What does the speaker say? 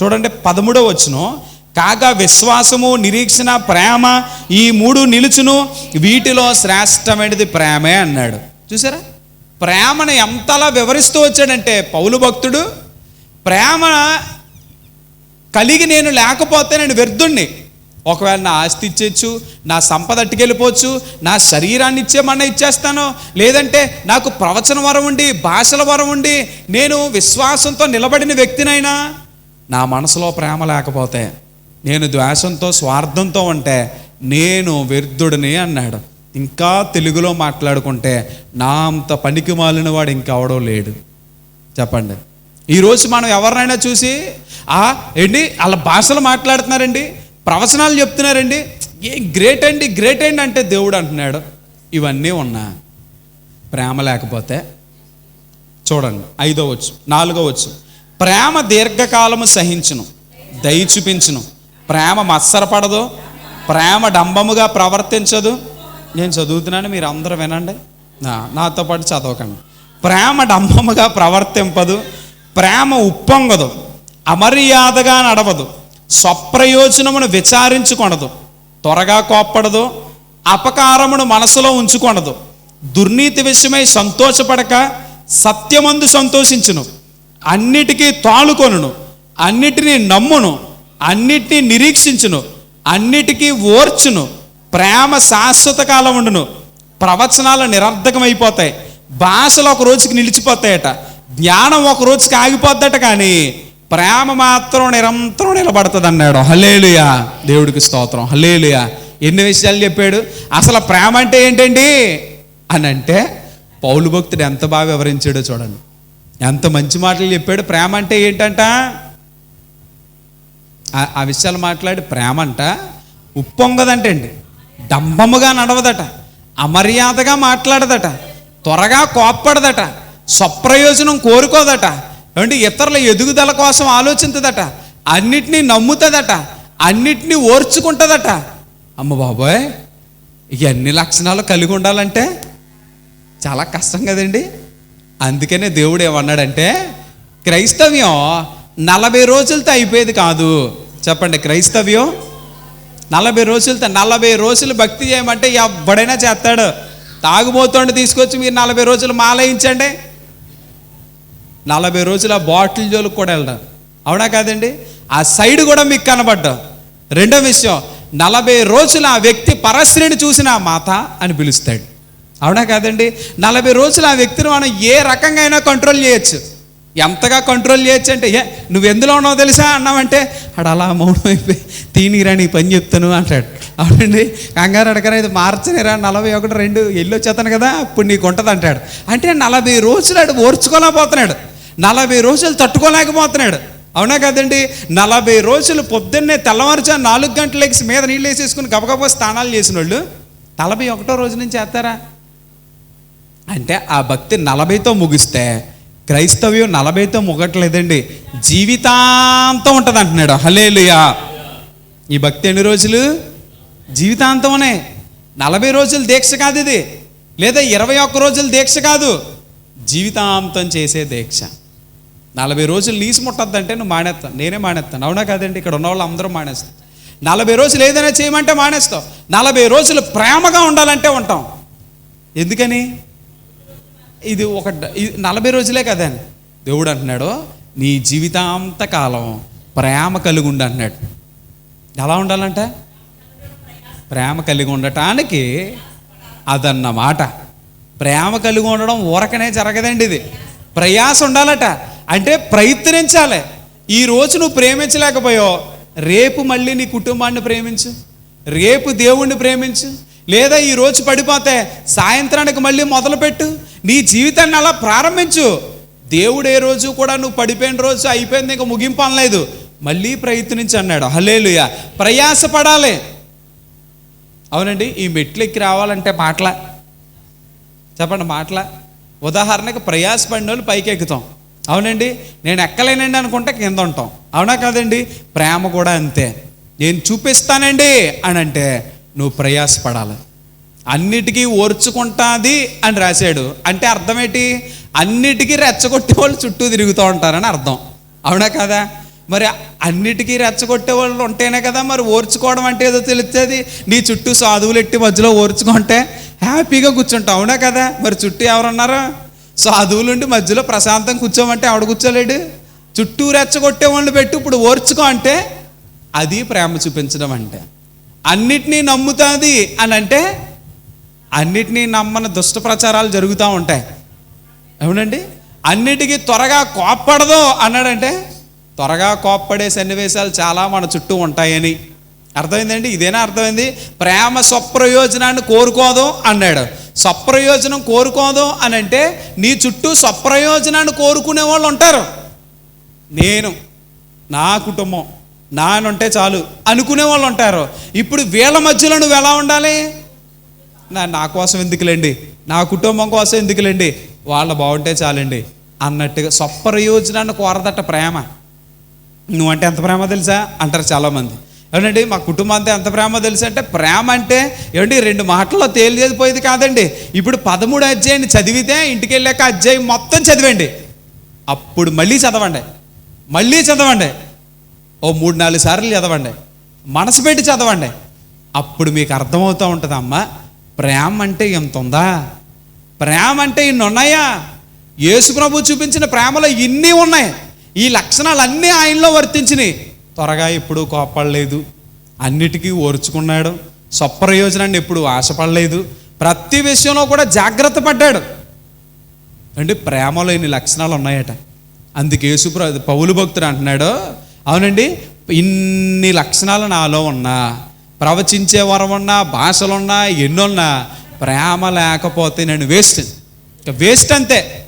చూడండి పదమూడవ వచ్చును కాగా విశ్వాసము నిరీక్షణ ప్రేమ ఈ మూడు నిలుచును వీటిలో శ్రేష్టమైనది ప్రేమే అన్నాడు. చూసారా? ప్రేమను ఎంతలా వివరిస్తూ వచ్చాడంటే పౌలు భక్తుడు ప్రేమ కలిగి నేను లేకపోతే నేను వ్యర్థుణ్ణి. ఒకవేళ నా ఆస్తి ఇచ్చేచ్చు నా సంపద అట్టుకెళ్ళిపోవచ్చు నా శరీరాన్ని ఇచ్చేమన్నా ఇచ్చేస్తాను లేదంటే నాకు ప్రవచన వరం ఉండి భాషల వరం ఉండి నేను విశ్వాసంతో నిలబడిన వ్యక్తినైనా నా మనసులో ప్రేమ లేకపోతే నేను ద్వేషంతో స్వార్థంతో ఉంటే నేను వ్యర్థుడిని అన్నాడు. ఇంకా తెలుగులో మాట్లాడుకుంటే నా అంత పనికి మాలిన వాడు ఇంకెవడో లేడు. చెప్పండి. ఈరోజు మనం ఎవరినైనా చూసి ఆ ఏంటి వాళ్ళ భాషలు మాట్లాడుతున్నారండి ప్రవచనాలు చెప్తున్నారండి ఏ గ్రేట్ అండి గ్రేట్ అండి అంటే దేవుడు అంటున్నాడు. ఇవన్నీ ఉన్నా ప్రేమ లేకపోతే చూడండి ఐదో వచ్చు నాలుగో వచ్చు ప్రేమ దీర్ఘకాలము సహించును దయ చూపించును. ప్రేమ మత్సరపడదు ప్రేమ డంబముగా ప్రవర్తించదు. నేను చదువుతున్నాను మీరు అందరూ వినండి నాతో పాటు చదవకండి. ప్రేమ డంబముగా ప్రవర్తింపదు ప్రేమ ఉప్పొంగదు అమర్యాదగా నడవదు స్వప్రయోజనమును విచారించుకొనదు త్వరగా కోప్పడదు అపకారమును మనసులో ఉంచుకొనదు దుర్నీతి విషయమై సంతోషపడక సత్యమందు సంతోషించును. అన్నిటికీ తాళుకొనును అన్నిటినీ నమ్మును అన్నిటినీ నిరీక్షించును అన్నిటికీ ఓర్చును ప్రేమ శాశ్వత కాలం ఉండును. ప్రవచనాలు నిరర్ధకమైపోతాయి. భాషలు ఒక రోజుకి నిలిచిపోతాయట. జ్ఞానం ఒక రోజుకి ఆగిపోద్దట కానీ ప్రేమ మాత్రం నిరంతరం నిలబడుతుంది అన్నాడు హలేలుయా దేవుడికి స్తోత్రం. హలేలుయా ఎన్ని విషయాలు చెప్పాడు? అసలు ప్రేమ అంటే ఏంటండి? అని అంటే పౌలు భక్తుడు ఎంత బాగా వివరించాడో చూడండి. ఎంత మంచి మాటలు చెప్పాడు. ప్రేమ అంటే ఏంటంట? ఆ- విషయాలు మాట్లాడి ప్రేమ అంట ఉప్పొంగదంటండి. డంబముగా నడవదట. అమర్యాదగా మాట్లాడదట. త్వరగా కోప్పడదట. స్వప్రయోజనం కోరుకోదట. అంటే ఇతరుల ఎదుగుదల కోసం ఆలోచించదట. అన్నిటినీ నమ్ముతుందట. అన్నిటినీ ఓర్చుకుంటుందట. అమ్మ బాబోయ్ ఇవన్నీ ఎన్ని లక్షణాలు కలిగి ఉండాలంటే చాలా కష్టం కదండి. అందుకనే దేవుడు ఏమన్నాడంటే క్రైస్తవ్యం నలభై రోజులతో అయిపోయేది కాదు. చెప్పండి క్రైస్తవ్యం నలభై రోజులతో నలభై రోజులు భక్తి చేయమంటే ఎవడైనా చేస్తాడు. తాగుబోతోండి తీసుకొచ్చి మీరు నలభై రోజులు మాలయించండి. నలభై రోజులు ఆ బాటిల్ జోలికి కూడా వెళ్ళడం అవునా కాదండి? ఆ సైడ్ కూడా మీకు కనబడ్డా. రెండో విషయం నలభై రోజులు ఆ వ్యక్తి పరస్త్రీని చూసిన మాత అని పిలుస్తాడు. అవునా కాదండి? నలభై రోజులు ఆ వ్యక్తిని మనం ఏ రకంగా అయినా కంట్రోల్ చేయొచ్చు. ఎంతగా కంట్రోల్ చేయొచ్చు అంటే ఏ నువ్వు ఎందులో ఉన్నావు తెలుసా? అన్నావంటే అడు అలా మౌనం అయిపోయి తీనిరా నీ పని చెప్తాను అంటాడు. అవునండి? కంగారు అడగరా ఇది మార్చనిరా నలభై ఒకటి రెండు ఎల్లు వచ్చేతాను కదా అప్పుడు నీకు ఉంటుంది అంటాడు. అంటే నలభై రోజులు ఆడు ఓర్చుకోలేకపోతున్నాడు. నలభై రోజులు తట్టుకోలేకపోతున్నాడు. అవునా కదండి? నలభై రోజులు పొద్దున్నే తెల్లవారుజా నాలుగు గంటలకి మీద నీళ్ళు వేసేసుకుని గబగబా స్నానాలు చేసిన వాళ్ళు నలభై ఒకటో రోజు నుంచి చేస్తారా? అంటే ఆ భక్తి నలభైతో ముగిస్తే క్రైస్తవ్యం నలభైతో ముగట్లేదండి. జీవితాంతం ఉంటుంది అంటున్నాడు హలేలుయా ఈ భక్తి ఎన్ని రోజులు? జీవితాంతమనే. నలభై రోజులు దీక్ష కాదు ఇది. లేదా ఇరవై ఒక్క రోజులు దీక్ష కాదు. జీవితాంతం చేసే దీక్ష. నలభై రోజులు నీసు ముట్టద్దంటే నువ్వు మానేస్తాను నేనే మానేస్తాను అవునా కాదండి? ఇక్కడ ఉన్న వాళ్ళు అందరూ మానేస్తాం నలభై రోజులు ఏదైనా చేయమంటే మానేస్తావు. నలభై రోజులు ప్రేమగా ఉండాలంటే ఉంటాం. ఎందుకని? ఇది ఒక ఇది నలభై రోజులే కదా దేవుడు అంటున్నాడు నీ జీవితాంత కాలం ప్రేమ కలిగి ఉండు అంటున్నాడు. ఎలా ఉండాలంట? ప్రేమ కలిగి ఉండటానికి అదన్నమాట. ప్రేమ కలిగి ఉండడం ఊరకనే జరగదండి ఇది. ప్రయాస ఉండాలట. అంటే ప్రయత్నించాలి. ఈ రోజు నువ్వు ప్రేమించలేకపోయావు రేపు మళ్ళీ నీ కుటుంబాన్ని ప్రేమించు. రేపు దేవుణ్ణి ప్రేమించు. లేదా ఈరోజు పడిపోతే సాయంత్రానికి మళ్ళీ మొదలుపెట్టు. నీ జీవితాన్ని అలా ప్రారంభించు. దేవుడు ఏ రోజు కూడా నువ్వు పడిపోయిన రోజు అయిపోయింది ఇంకా ముగింపు అనలేదు. మళ్ళీ ప్రయత్నించి అన్నాడు. హలేలుయ ప్రయాసపడాలి. అవునండి ఈ మెట్లు ఎక్కి రావాలంటే మాటల. చెప్పండి మాటల. ఉదాహరణకు ప్రయాసపడిన వాళ్ళు పైకి ఎక్కుతాం. అవునండి నేను ఎక్కలేనండి అనుకుంటే కింద ఉంటాం. అవునా కాదండి? ప్రేమ కూడా అంతే. నేను చూపిస్తానండి అని అంటే నువ్వు ప్రయాసపడాలి. అన్నిటికీ ఓర్చుకుంటాది అని రాశాడు. అంటే అర్థం ఏంటి అన్నిటికీ రెచ్చగొట్టే వాళ్ళు చుట్టూ తిరుగుతూ ఉంటారని అర్థం. అవునా కదా? మరి అన్నిటికీ రెచ్చగొట్టే వాళ్ళు ఉంటేనే కదా మరి ఓర్చుకోవడం అంటే ఏదో తెలుస్తుంది. నీ చుట్టూ సాధువులు ఎట్టి మధ్యలో ఓర్చుకుంటే హ్యాపీగా కూర్చుంటావు. అవునా కదా? మరి చుట్టూ ఎవరున్నారా? సాధువులు ఉండి మధ్యలో ప్రశాంతం కూర్చోమంటే ఆవిడ కూర్చోలేడు. చుట్టూ రెచ్చగొట్టే వాళ్ళు పెట్టి ఇప్పుడు ఓర్చుకో అంటే అది ప్రేమ చూపించడం అంటే. అన్నిటినీ నమ్ముతుంది అని అంటే అన్నిటినీ నమ్మని దుష్ట ప్రచారాలు జరుగుతూ ఉంటాయి. అవునండి అన్నిటికీ త్వరగా కోప్పడదు అన్నాడంటే త్వరగా కోప్పడే సన్నివేశాలు చాలా మన చుట్టూ ఉంటాయని. అర్థమైందండి? ఇదేనా అర్థమైంది? ప్రేమ స్వప్రయోజనాన్ని కోరుకోదు అన్నాడు. స్వప్రయోజనం కోరుకోదు అని అంటే నీ చుట్టూ స్వప్రయోజనాన్ని కోరుకునే వాళ్ళు ఉంటారు. నేను నా కుటుంబం నానుంటే చాలు అనుకునే వాళ్ళు ఉంటారు. ఇప్పుడు వీళ్ళ మధ్యలో నువ్వు ఎలా ఉండాలి? నా నా కోసం ఎందుకులేండి? నా కుటుంబం కోసం ఎందుకులేండి? వాళ్ళు బాగుంటే చాలండి. అన్నట్టుగా స్వప్రయోజనాన్ని కోరదట ప్రేమ. నువ్వంటే ఎంత ప్రేమ తెలుసా? అంటారు చాలామంది. ఏమండి మా కుటుంబం అంతా ఎంత ప్రేమ తెలుసా అంటే ప్రేమ అంటే ఏమండి రెండు మాటల్లో తేలిచేసిపోయేది కాదండి. ఇప్పుడు పదమూడు అధ్యాయాన్ని చదివితే ఇంటికి వెళ్ళాక అధ్యాయం మొత్తం చదివండి. అప్పుడు మళ్ళీ చదవండి. మళ్ళీ చదవండి. ఓ మూడు నాలుగు సార్లు చదవండి. మనసు పెట్టి చదవండి. అప్పుడు మీకు అర్థమవుతూ ఉంటుంది ప్రేమ అంటే ఎంత ఉందా ప్రేమ అంటే ఇన్ని ఉన్నాయా యేసుప్రభు చూపించిన ప్రేమలో ఇన్ని ఉన్నాయి. ఈ లక్షణాలు అన్నీ ఆయనలో వర్తించినాయి. త్వరగా ఎప్పుడూ కోపడలేదు అన్నిటికీ ఓర్చుకున్నాడు. స్వప్రయోజనాన్ని ఎప్పుడు ఆశపడలేదు. ప్రతి విషయంలో కూడా జాగ్రత్త పడ్డాడు. అంటే ప్రేమలో ఇన్ని లక్షణాలు ఉన్నాయట. అందుకే యేసుప్ర పౌలు భక్తుడు అంటున్నాడు అవునండి ఇన్ని లక్షణాలు నాలో ఉన్నా. ప్రవచించే వరం ఉన్నా భాషలున్నా ఎన్నున్నా ప్రేమ లేకపోతే నేను వేస్ట్. ఇంకా వేస్ట్ అంతే.